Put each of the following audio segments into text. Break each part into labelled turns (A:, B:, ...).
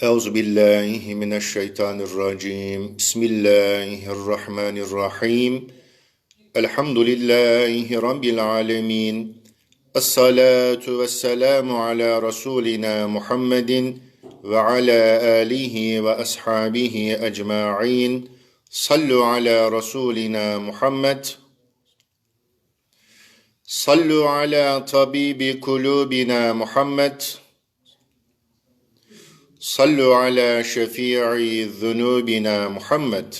A: Euzu billahi mineşşeytanirracim. Bismillahirrahmanirrahim. Elhamdülillahi rabbil alamin. Essalatu vesselamu ala rasulina Muhammedin ve ala alihi ve ashabihi ecmaîn. Sallu ala rasulina Muhammed. Sallu ala tabibi kulubina Muhammed. صلوا على شفيع ذنوبنا محمد.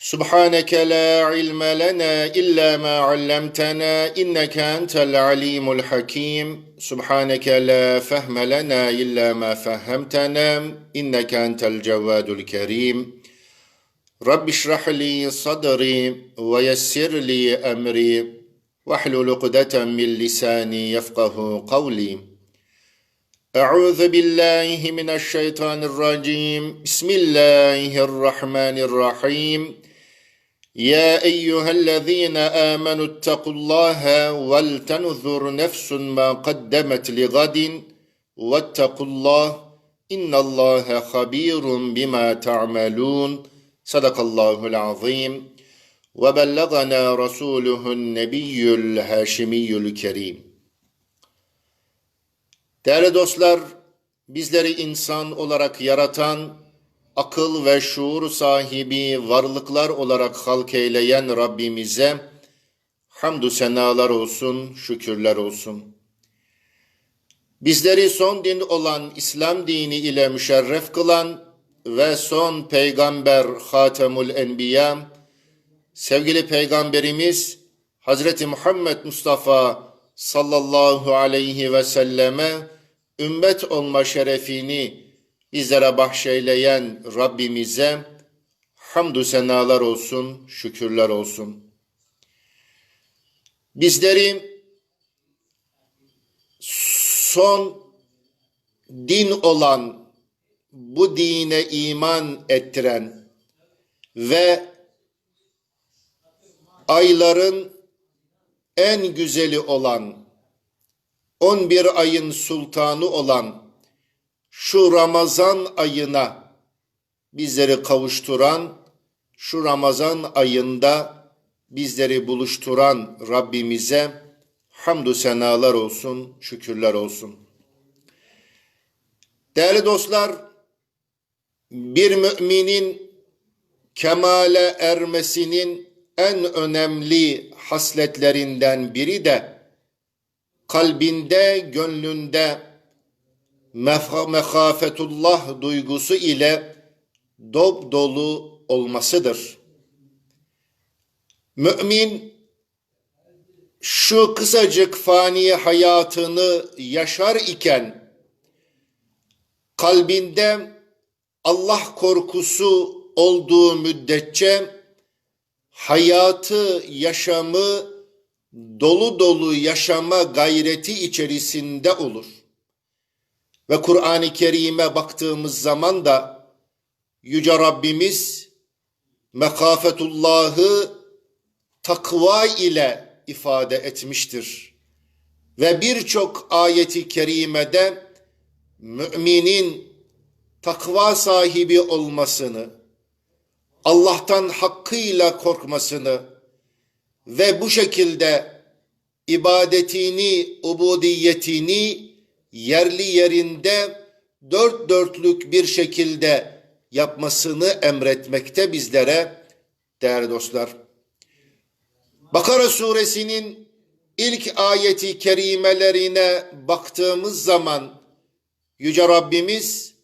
A: سبحانك لا علم لنا إلا ما علمتنا إنك أنت العليم الحكيم. سبحانك لا فهم لنا إلا ما فهمتنا إنك أنت الجواد الكريم. رب اشرح لي صدري ويسر لي أمري واحلل عقدة من لساني يفقه قولي. أعوذ بالله من الشيطان الرجيم بسم الله الرحمن الرحيم يا أيها الذين آمنوا اتقوا الله ولتنظر نفس ما قدمت لغد واتقوا الله إن الله خبير بما تعملون صدق الله العظيم وبلغنا رسوله النبي الهاشمي الكريم Değerli dostlar, bizleri insan olarak yaratan, akıl ve şuur sahibi varlıklar olarak halk eyleyen Rabbimize hamdü senalar olsun, şükürler olsun. Bizleri son din olan İslam dini ile müşerref kılan ve son peygamber Hatemul Enbiya, sevgili peygamberimiz Hazreti Muhammed Mustafa sallallahu aleyhi ve selleme ümmet olma şerefini bizlere bahşeyleyen Rabbimize hamdü senalar olsun, şükürler olsun. Bizleri son din olan bu dine iman ettiren ve ayların en güzeli olan 11 ayın sultanı olan şu Ramazan ayına bizleri kavuşturan, şu Ramazan ayında bizleri buluşturan Rabbimize hamdü senalar olsun, şükürler olsun. Değerli dostlar, bir müminin kemale ermesinin en önemli hasletlerinden biri de kalbinde, gönlünde mehafetullah duygusu ile dop dolu olmasıdır. Mümin şu kısacık fani hayatını yaşar iken kalbinde Allah korkusu olduğu müddetçe hayatı, yaşamı dolu dolu yaşama gayreti içerisinde olur. Ve Kur'an-ı Kerim'e baktığımız zaman da Yüce Rabbimiz mekafetullahı takva ile ifade etmiştir. Ve birçok ayeti kerimede müminin takva sahibi olmasını, Allah'tan hakkıyla korkmasını ve bu şekilde ibadetini, ubudiyetini yerli yerinde dört dörtlük bir şekilde yapmasını emretmekte bizlere değerli dostlar. Bakara suresinin ilk ayeti kerimelerine baktığımız zaman Yüce Rabbimiz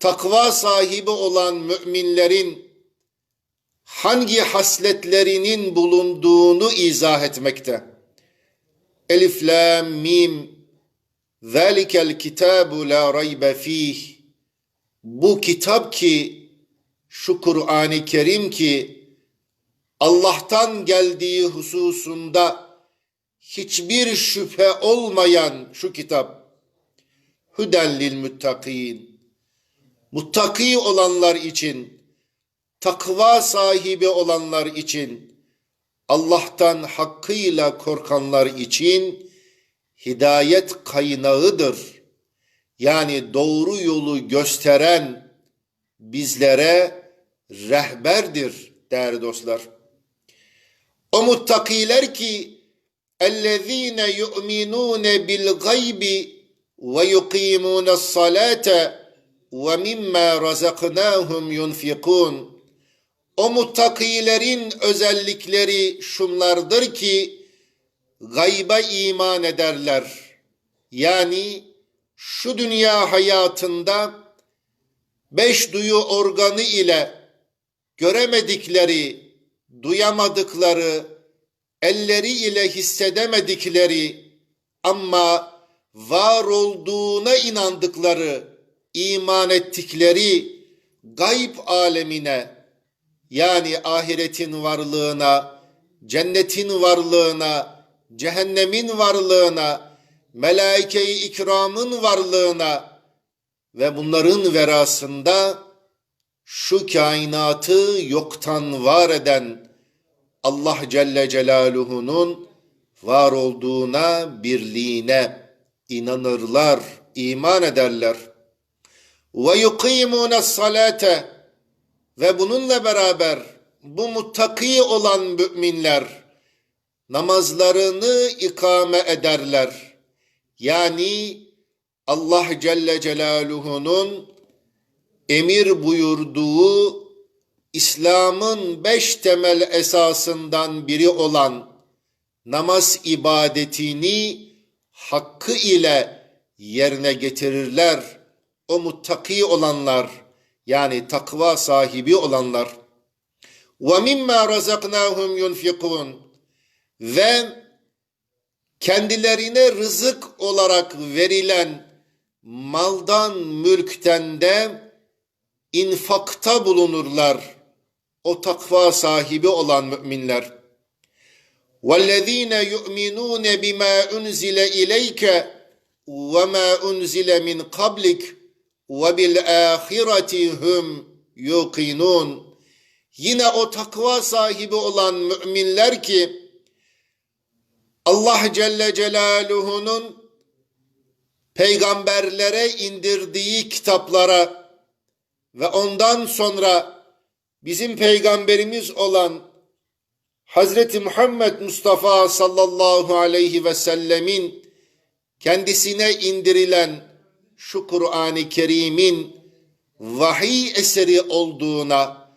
A: takva sahibi olan müminlerin hangi hasletlerinin bulunduğunu izah etmekte. Elif, Lam, Mim, Zalikel kitabu la raybe fih. Bu kitap ki, şu Kur'an-ı Kerim ki, Allah'tan geldiği hususunda hiçbir şüphe olmayan şu kitap, Hüden lil muttakin. Muttaki olanlar için, takva sahibi olanlar için, Allah'tan hakkıyla korkanlar için hidayet kaynağıdır. Yani doğru yolu gösteren bizlere rehberdir değerli dostlar. O muttakiler ki اَلَّذ۪ينَ يُؤْمِنُونَ بِالْغَيْبِ وَيُقِيمُونَ الصَّلَاةَ وَمِمَّا رَزَقْنَاهُمْ يُنْفِقُونَ o muttakilerin özellikleri şunlardır ki gayba iman ederler. Yani şu dünya hayatında beş duyu organı ile göremedikleri, duyamadıkları, elleri ile hissedemedikleri ama var olduğuna inandıkları, iman ettikleri gayb alemine yani ahiretin varlığına, cennetin varlığına, cehennemin varlığına, melaike-i ikramın varlığına ve bunların verasında şu kainatı yoktan var eden Allah Celle Celaluhu'nun var olduğuna, birliğine inanırlar, iman ederler. Ve yukimune salate ve bununla beraber bu muttaki olan müminler namazlarını ikame ederler. Yani Allah Celle Celaluhu'nun emir buyurduğu İslam'ın beş temel esasından biri olan namaz ibadetini hakkı ile yerine getirirler. O muttaki olanlar yani takva sahibi olanlar ve mimma razaknahum yunfikun ve kendilerine rızık olarak verilen maldan mülkten de infakta bulunurlar o takva sahibi olan müminler. وَالَّذ۪ينَ يُؤْمِنُونَ بِمَا اُنْزِلَ اِلَيْكَ وَمَا اُنْزِلَ مِنْ قَبْلِكَ ve bil ahireti hum yuqinun. Yine o takva sahibi olan müminler ki Allah Celle Celaluhu'nun peygamberlere indirdiği kitaplara ve ondan sonra bizim peygamberimiz olan Hazreti Muhammed Mustafa sallallahu aleyhi ve sellemin kendisine indirilen şu Kur'an-ı Kerim'in vahiy eseri olduğuna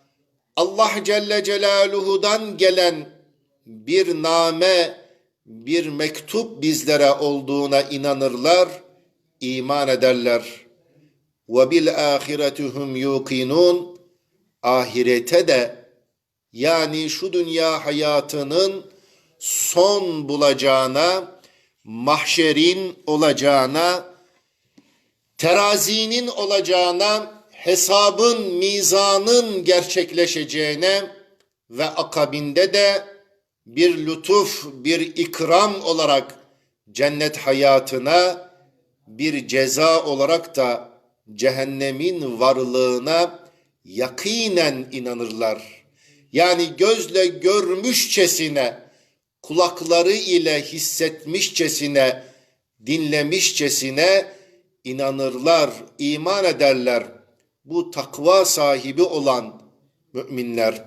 A: Allah Celle Celaluhu'dan gelen bir name, bir mektup bizlere olduğuna inanırlar, iman ederler. Ve bil ahiretuhum yuqinun ahirete de yani şu dünya hayatının son bulacağına, mahşerin olacağına, terazinin olacağına, hesabın, mizanın gerçekleşeceğine ve akabinde de bir lütuf, bir ikram olarak cennet hayatına, bir ceza olarak da cehennemin varlığına yakinen inanırlar. Yani gözle görmüşçesine, kulakları ile hissetmişçesine, dinlemişçesine inanırlar, iman ederler. Bu takva sahibi olan müminler.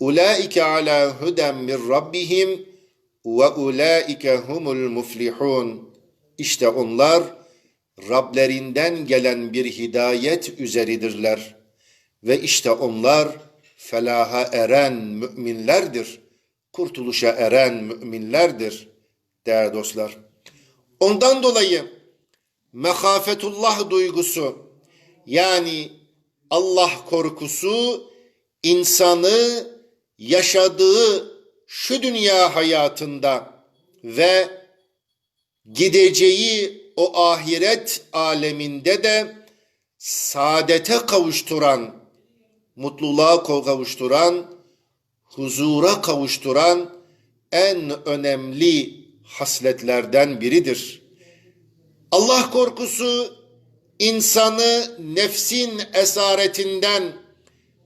A: Ulaike ala huden min rabbihim ve ulaike humul muflihun. İşte onlar Rablerinden gelen bir hidayet üzeridirler. Ve işte onlar felaha eren müminlerdir. Kurtuluşa eren müminlerdir değerli dostlar. Ondan dolayı mehafetullah duygusu yani Allah korkusu insanı yaşadığı şu dünya hayatında ve gideceği o ahiret aleminde de saadete kavuşturan, mutluluğa kavuşturan, huzura kavuşturan en önemli hasletlerden biridir. Allah korkusu insanı nefsin esaretinden,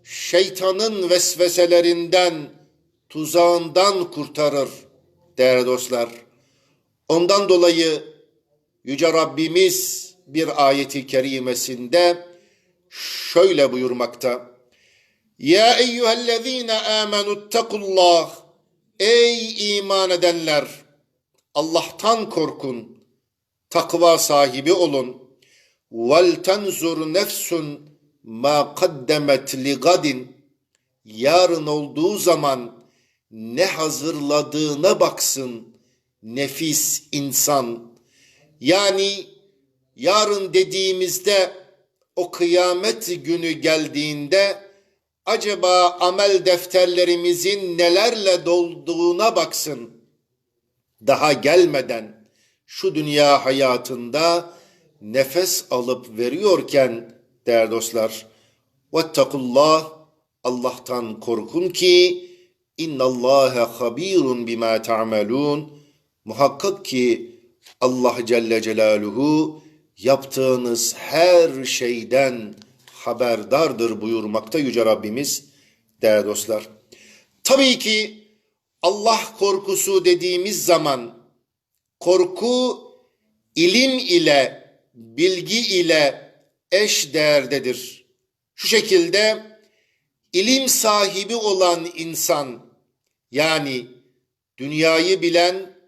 A: şeytanın vesveselerinden, tuzağından kurtarır değerli dostlar. Ondan dolayı Yüce Rabbimiz bir ayeti kerimesinde şöyle buyurmakta. Ya eyyühellezine amenuttakullah Ey iman edenler! Allah'tan korkun, takva sahibi olun. Vel tenzur nefsun ma kaddemet li. Yarın olduğu zaman ne hazırladığına baksın nefis insan. Yani yarın dediğimizde o kıyamet günü geldiğinde acaba amel defterlerimizin nelerle dolduğuna baksın. Daha gelmeden şu dünya hayatında nefes alıp veriyorken değerli dostlar vettakullah Allah'tan korkun ki innallâhe habirun bima ta'melun muhakkak ki Allah Celle Celaluhu yaptığınız her şeyden haberdardır buyurmakta Yüce Rabbimiz değerli dostlar. Tabii ki Allah korkusu dediğimiz zaman korku ilim ile, bilgi ile eş değerdedir. Şu şekilde ilim sahibi olan insan yani dünyayı bilen,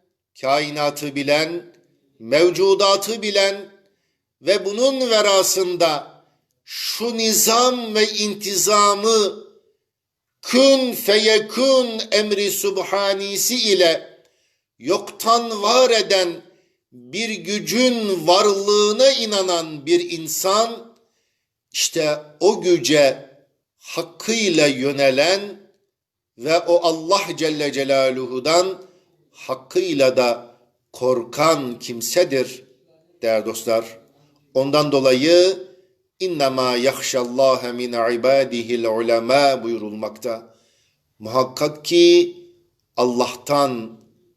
A: kainatı bilen, mevcudatı bilen ve bunun verasında şu nizam ve intizamı kün feyekün emri subhanisi ile yoktan var eden bir gücün varlığına inanan bir insan işte o güce hakkıyla yönelen ve o Allah Celle Celaluhu'dan hakkıyla da korkan kimsedir değerli dostlar. Ondan dolayı innema yahşallâhe min ibâdihil ulemâ buyurulmakta. Muhakkak ki Allah'tan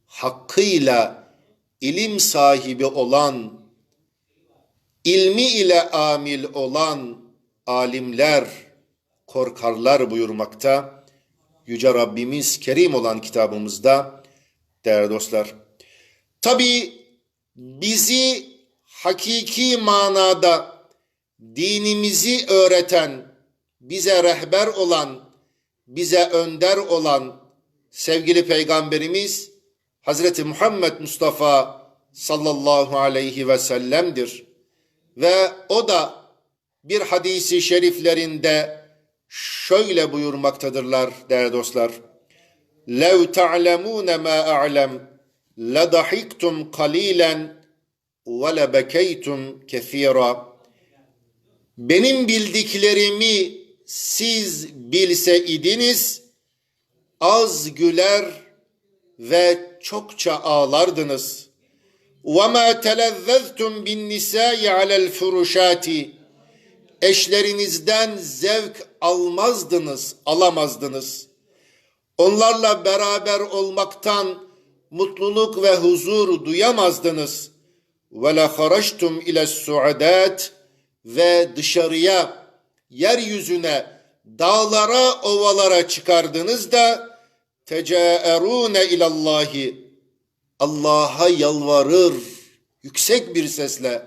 A: hakkıyla ilim sahibi olan, ilmi ile amil olan alimler korkarlar buyurmakta. Yüce Rabbimiz Kerim olan kitabımızda değerli dostlar. Tabi bizi hakiki manada dinimizi öğreten, bize rehber olan, bize önder olan sevgili peygamberimiz Hazreti Muhammed Mustafa sallallahu aleyhi ve sellem'dir. Ve o da bir hadisi şeriflerinde şöyle buyurmaktadırlar değerli dostlar. لَوْ تَعْلَمُونَ مَا أَعْلَمُ لَضَحِكْتُمْ قَلِيلًا وَلَبَكَيْتُمْ كَثِيرًا Benim bildiklerimi siz bilse idiniz, az güler ve çokça ağlardınız. وَمَا تَلَذَّذْتُمْ بِالنِّسَاءِ عَلَى الْفُرُشَاتِ Eşlerinizden zevk almazdınız, alamazdınız. Onlarla beraber olmaktan mutluluk ve huzur duyamazdınız. وَلَا خَرَجْتُمْ اِلَى السُّعَدَاتِ Ve dışarıya, yeryüzüne, dağlara, ovalara çıkardınız da tecaerune ilallahi Allah'a yalvarır yüksek bir sesle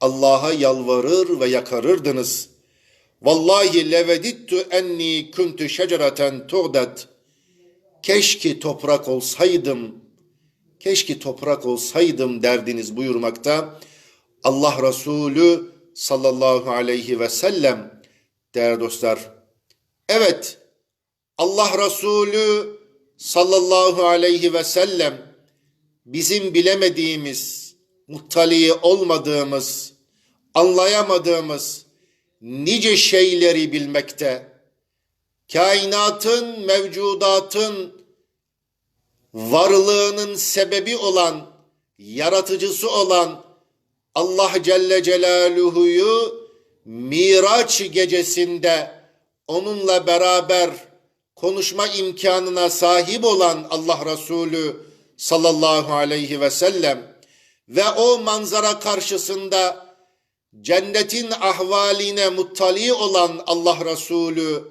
A: Allah'a yalvarır ve yakarırdınız. Vallahi levedittu enni kuntu şecereten tuğdet. Keşke toprak olsaydım, keşke toprak olsaydım derdiniz buyurmakta. Allah Resulü sallallahu aleyhi ve sellem değerli dostlar. Evet Allah Resulü sallallahu aleyhi ve sellem bizim bilemediğimiz, muttali olmadığımız, anlayamadığımız nice şeyleri bilmekte, kainatın, mevcudatın varlığının sebebi olan, yaratıcısı olan Allah Celle Celaluhu'yu Miraç gecesinde onunla beraber konuşma imkanına sahip olan Allah Resulü sallallahu aleyhi ve sellem ve o manzara karşısında cennetin ahvaline muttali olan Allah Resulü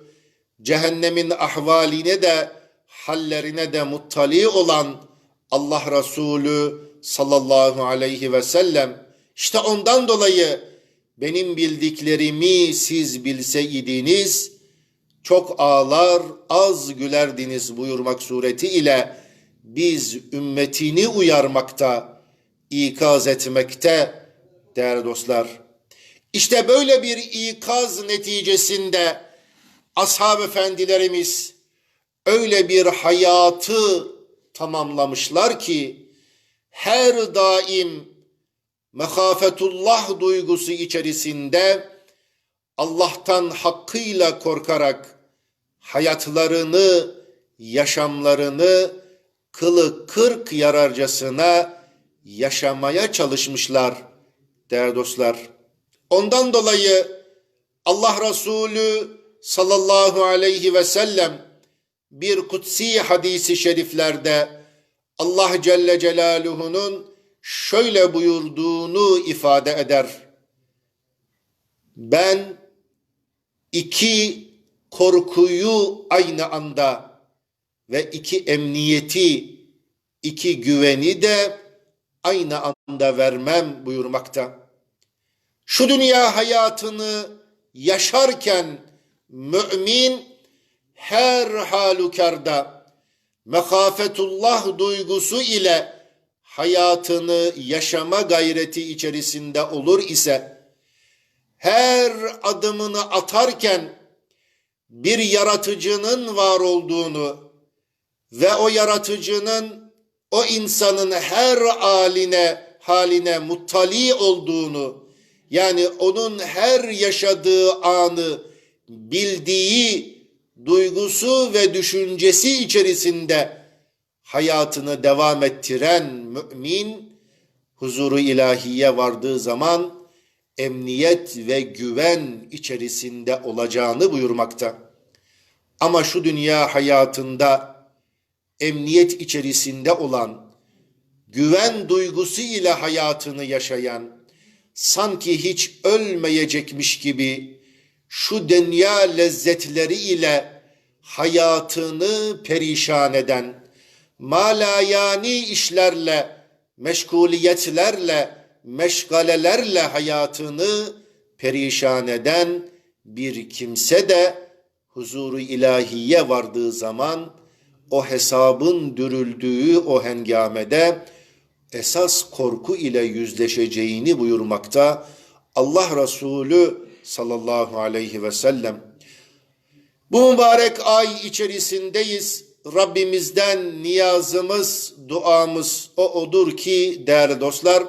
A: cehennemin ahvaline de hallerine de muttali olan Allah Resulü sallallahu aleyhi ve sellem İşte ondan dolayı benim bildiklerimi siz bilseydiniz çok ağlar az gülerdiniz buyurmak sureti ile biz ümmetini uyarmakta, ikaz etmekte değerli dostlar. İşte böyle bir ikaz neticesinde ashab efendilerimiz öyle bir hayatı tamamlamışlar ki her daim mehafetullah duygusu içerisinde Allah'tan hakkıyla korkarak hayatlarını, yaşamlarını kılı kırk yararcasına yaşamaya çalışmışlar değerli dostlar. Ondan dolayı Allah Resulü sallallahu aleyhi ve sellem bir kutsi hadisi şeriflerde Allah Celle Celaluhu'nun şöyle buyurduğunu ifade eder. Ben iki korkuyu aynı anda ve iki emniyeti, iki güveni de aynı anda vermem buyurmakta. Şu dünya hayatını yaşarken mümin her halükarda mekafetullah duygusu ile hayatını yaşama gayreti içerisinde olur ise her adımını atarken bir yaratıcının var olduğunu ve o yaratıcının o insanın her haline haline muttali olduğunu yani onun her yaşadığı anı bildiği duygusu ve düşüncesi içerisinde hayatını devam ettiren mümin huzuru ilahiye vardığı zaman emniyet ve güven içerisinde olacağını buyurmakta. Ama şu dünya hayatında emniyet içerisinde olan, güven duygusu ile hayatını yaşayan, sanki hiç ölmeyecekmiş gibi şu dünya lezzetleri ile hayatını perişan eden, malayani işlerle, meşguliyetlerle, meşgalelerle hayatını perişan eden bir kimse de huzuru ilahiye vardığı zaman o hesabın dürüldüğü o hengamede esas korku ile yüzleşeceğini buyurmakta. Allah Resulü sallallahu aleyhi ve sellem. Bu mübarek ay içerisindeyiz. Rabbimizden niyazımız, duamız o odur ki değerli dostlar,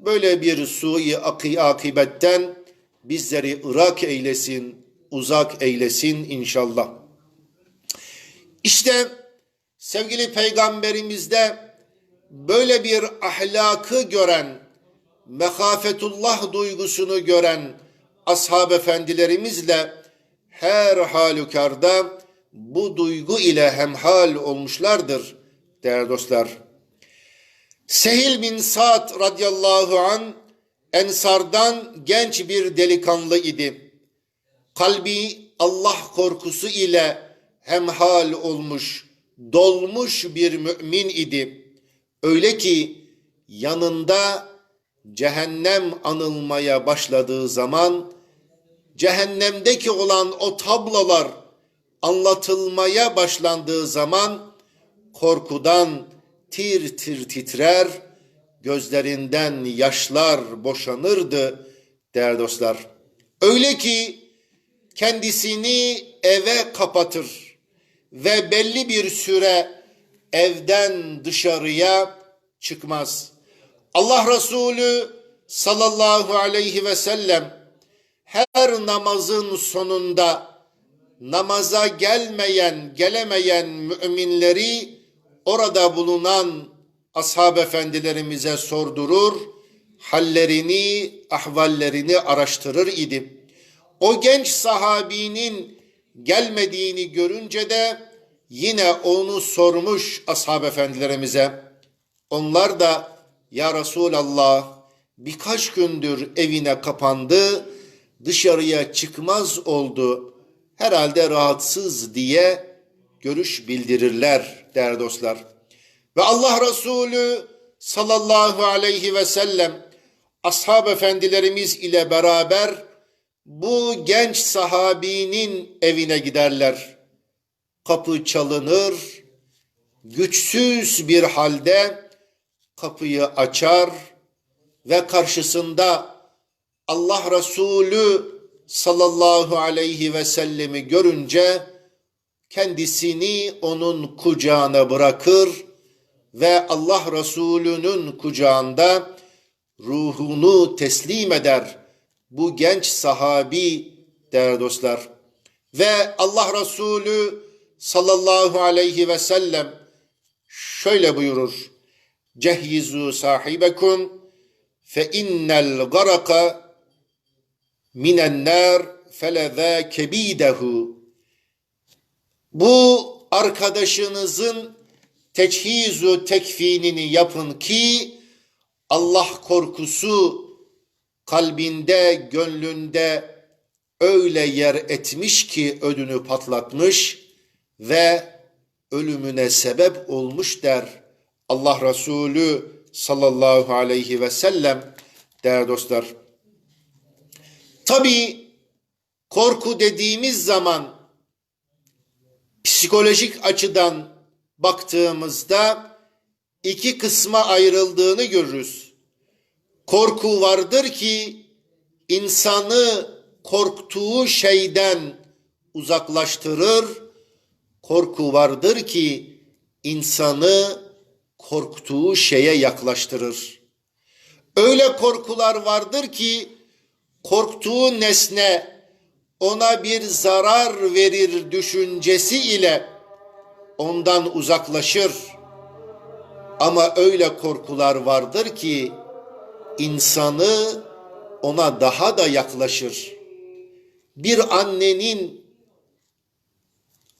A: böyle bir sui akibetten bizleri ırak eylesin, uzak eylesin inşallah. İşte sevgili peygamberimizde böyle bir ahlakı gören, mehafetullah duygusunu gören ashab efendilerimizle her halükarda bu duygu ile hemhal olmuşlardır değerli dostlar. Sehil bin Sa'd radıyallahu an Ensardan genç bir delikanlı idi. Kalbi Allah korkusu ile hemhal olmuş, dolmuş bir mümin idi. Öyle ki yanında cehennem anılmaya başladığı zaman cehennemdeki olan o tablolar anlatılmaya başlandığı zaman korkudan tir tir titrer, gözlerinden yaşlar boşanırdı değerli dostlar. Öyle ki kendisini eve kapatır ve belli bir süre evden dışarıya çıkmaz. Allah Resulü sallallahu aleyhi ve sellem her namazın sonunda namaza gelmeyen, gelemeyen müminleri orada bulunan ashab efendilerimize sordurur, hallerini, ahvallerini araştırır idi. O genç sahabinin gelmediğini görünce de yine onu sormuş ashab efendilerimize. Onlar da ya Resulallah birkaç gündür evine kapandı, dışarıya çıkmaz oldu. Herhalde rahatsız diye görüş bildirirler değerli dostlar. Ve Allah Resulü sallallahu aleyhi ve sellem ashab efendilerimiz ile beraber bu genç sahabinin evine giderler. Kapı çalınır, güçsüz bir halde kapıyı açar ve karşısında Allah Resulü sallallahu aleyhi ve sellemi görünce kendisini onun kucağına bırakır ve Allah Resulü'nün kucağında ruhunu teslim eder. Bu genç sahabi değerli dostlar. Ve Allah Resulü sallallahu aleyhi ve sellem şöyle buyurur. Cehyizu sahibekum fe innel garaka minen nar feleza kebidehu. Bu arkadaşınızın teçhizu tekfinini yapın ki Allah korkusu kalbinde, gönlünde öyle yer etmiş ki ödünü patlatmış ve ölümüne sebep olmuş der. Allah Resulü sallallahu aleyhi ve sellem değerli dostlar. Tabi korku dediğimiz zaman psikolojik açıdan baktığımızda iki kısma ayrıldığını görürüz. Korku vardır ki insanı korktuğu şeyden uzaklaştırır. Korku vardır ki insanı korktuğu şeye yaklaştırır. Öyle korkular vardır ki korktuğu nesne ona bir zarar verir düşüncesi ile ondan uzaklaşır. Ama öyle korkular vardır ki insanı ona daha da yaklaşır. Bir annenin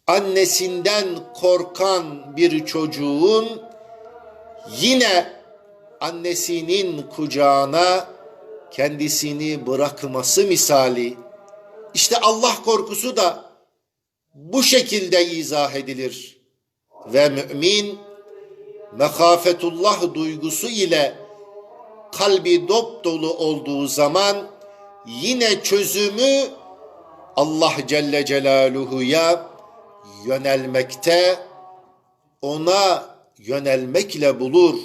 A: annesinden korkan bir çocuğun yine annesinin kucağına kendisini bırakması misali. İşte Allah korkusu da bu şekilde izah edilir. Ve mümin mekafetullah duygusu ile kalbi dop dolu olduğu zaman yine çözümü Allah Celle Celaluhu'ya yönelmekte, ona yönelmekle bulur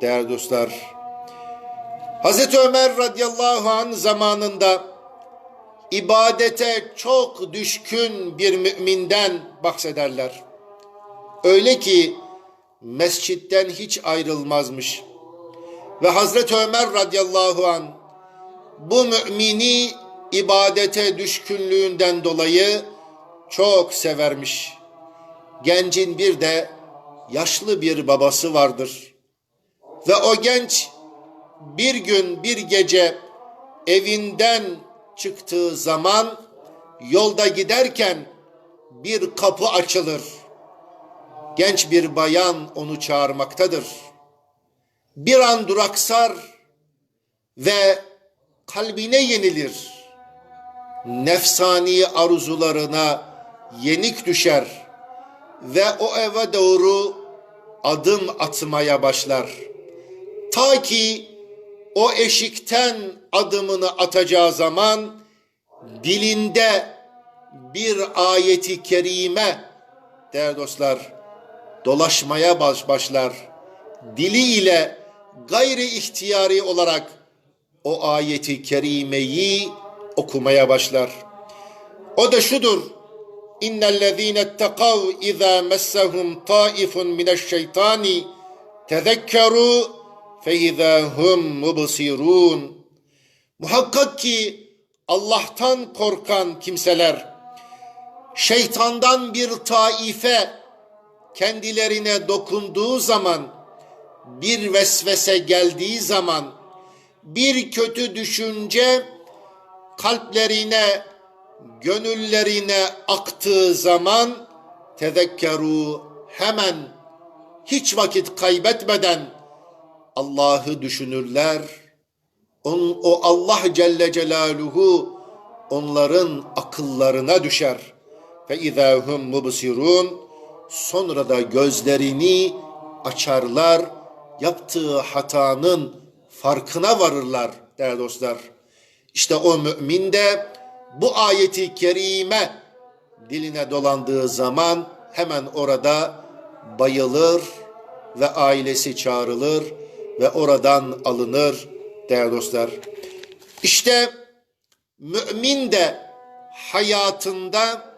A: değerli dostlar. Hazreti Ömer radıyallahu an zamanında ibadete çok düşkün bir müminden bahsederler. Öyle ki mescitten hiç ayrılmazmış. Ve Hazreti Ömer radıyallahu an bu mümini ibadete düşkünlüğünden dolayı çok severmiş. Gencin bir de yaşlı bir babası vardır. Ve o genç bir gün bir gece evinden çıktığı zaman yolda giderken bir kapı açılır. Genç bir bayan onu çağırmaktadır. Bir an duraksar ve kalbine yenilir. Nefsani arzularına yenik düşer ve o eve doğru adım atmaya başlar. Ta ki o eşikten adımını atacağı zaman dilinde bir ayeti kerime değerli dostlar dolaşmaya baş başlar. Dili ile gayri ihtiyari olarak o ayeti kerimeyi okumaya başlar. O da şudur. İnnellezîne ettekav izâ messehum taifun mineşşeytani tezekkerû feyizâ hum mubsirûn. Muhakkak ki Allah'tan korkan kimseler şeytandan bir taife kendilerine dokunduğu zaman bir vesvese geldiği zaman bir kötü düşünce kalplerine gönüllerine aktığı zaman tezekkeru hemen hiç vakit kaybetmeden Allah'ı düşünürler. On, o Allah Celle Celaluhu onların akıllarına düşer. Fe izahum mubsirun sonra da gözlerini açarlar. Yaptığı hatanın farkına varırlar. değerli dostlar. İşte o mümin de bu ayeti kerime diline dolandığı zaman hemen orada bayılır ve ailesi çağrılır ve oradan alınır değerli dostlar. İşte mümin de hayatında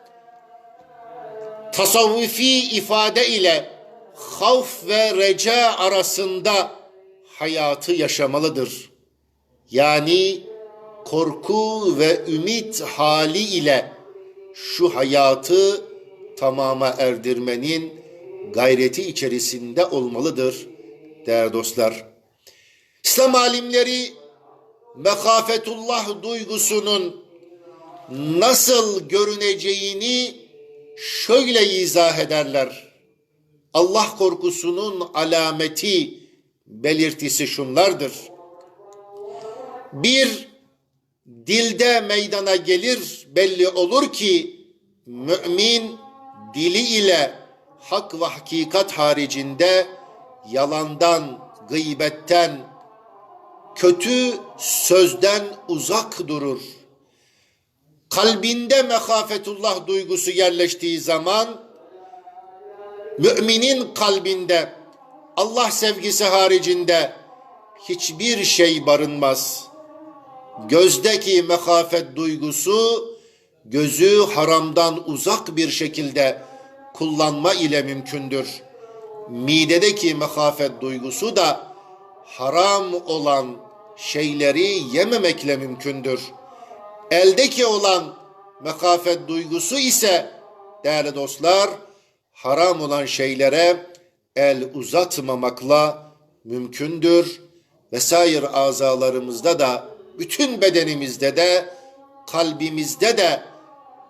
A: tasavvufi ifade ile havf ve reca arasında hayatı yaşamalıdır. Yani korku ve ümit hali ile şu hayatı tamama erdirmenin gayreti içerisinde olmalıdır değerli dostlar. İslam alimleri mekafetullah duygusunun nasıl görüneceğini şöyle izah ederler. Allah korkusunun alameti, belirtisi şunlardır. Bir, dilde meydana gelir belli olur ki mümin dili ile hak ve hakikat haricinde yalandan, gıybetten, kötü sözden uzak durur. Kalbinde mekafetullah duygusu yerleştiği zaman müminin kalbinde Allah sevgisi haricinde hiçbir şey barınmaz. Gözdeki mekafet duygusu gözü haramdan uzak bir şekilde kullanma ile mümkündür. Midedeki mekafet duygusu da haram olan şeyleri yememekle mümkündür. Eldeki olan mekafet duygusu ise değerli dostlar haram olan şeylere el uzatmamakla mümkündür. Vesaire azalarımızda da bütün bedenimizde de kalbimizde de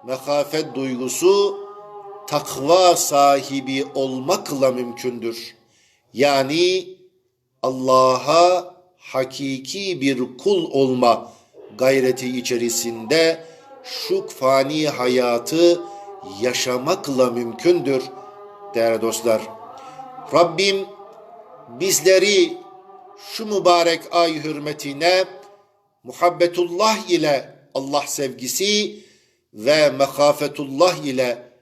A: mekafet duygusu takva sahibi olmakla mümkündür. Yani Allah'a hakiki bir kul olma gayreti içerisinde şu fani hayatı yaşamakla mümkündür değerli dostlar. Rabbim bizleri şu mübarek ay hürmetine muhabbetullah ile Allah sevgisi ve mekafetullah ile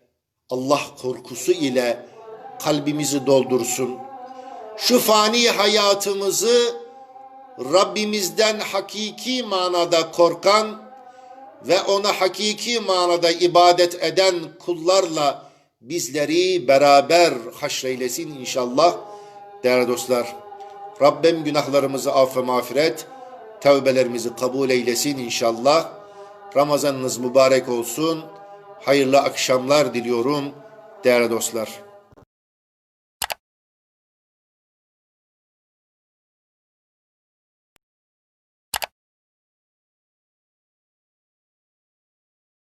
A: Allah korkusu ile kalbimizi doldursun. Şu fani hayatımızı Rabbimizden hakiki manada korkan ve ona hakiki manada ibadet eden kullarla bizleri beraber haşreylesin inşallah değerli dostlar. Rabbim günahlarımızı af ve mağfiret, tevbelerimizi kabul eylesin inşallah. Ramazanınız mübarek olsun. Hayırlı akşamlar diliyorum değerli dostlar.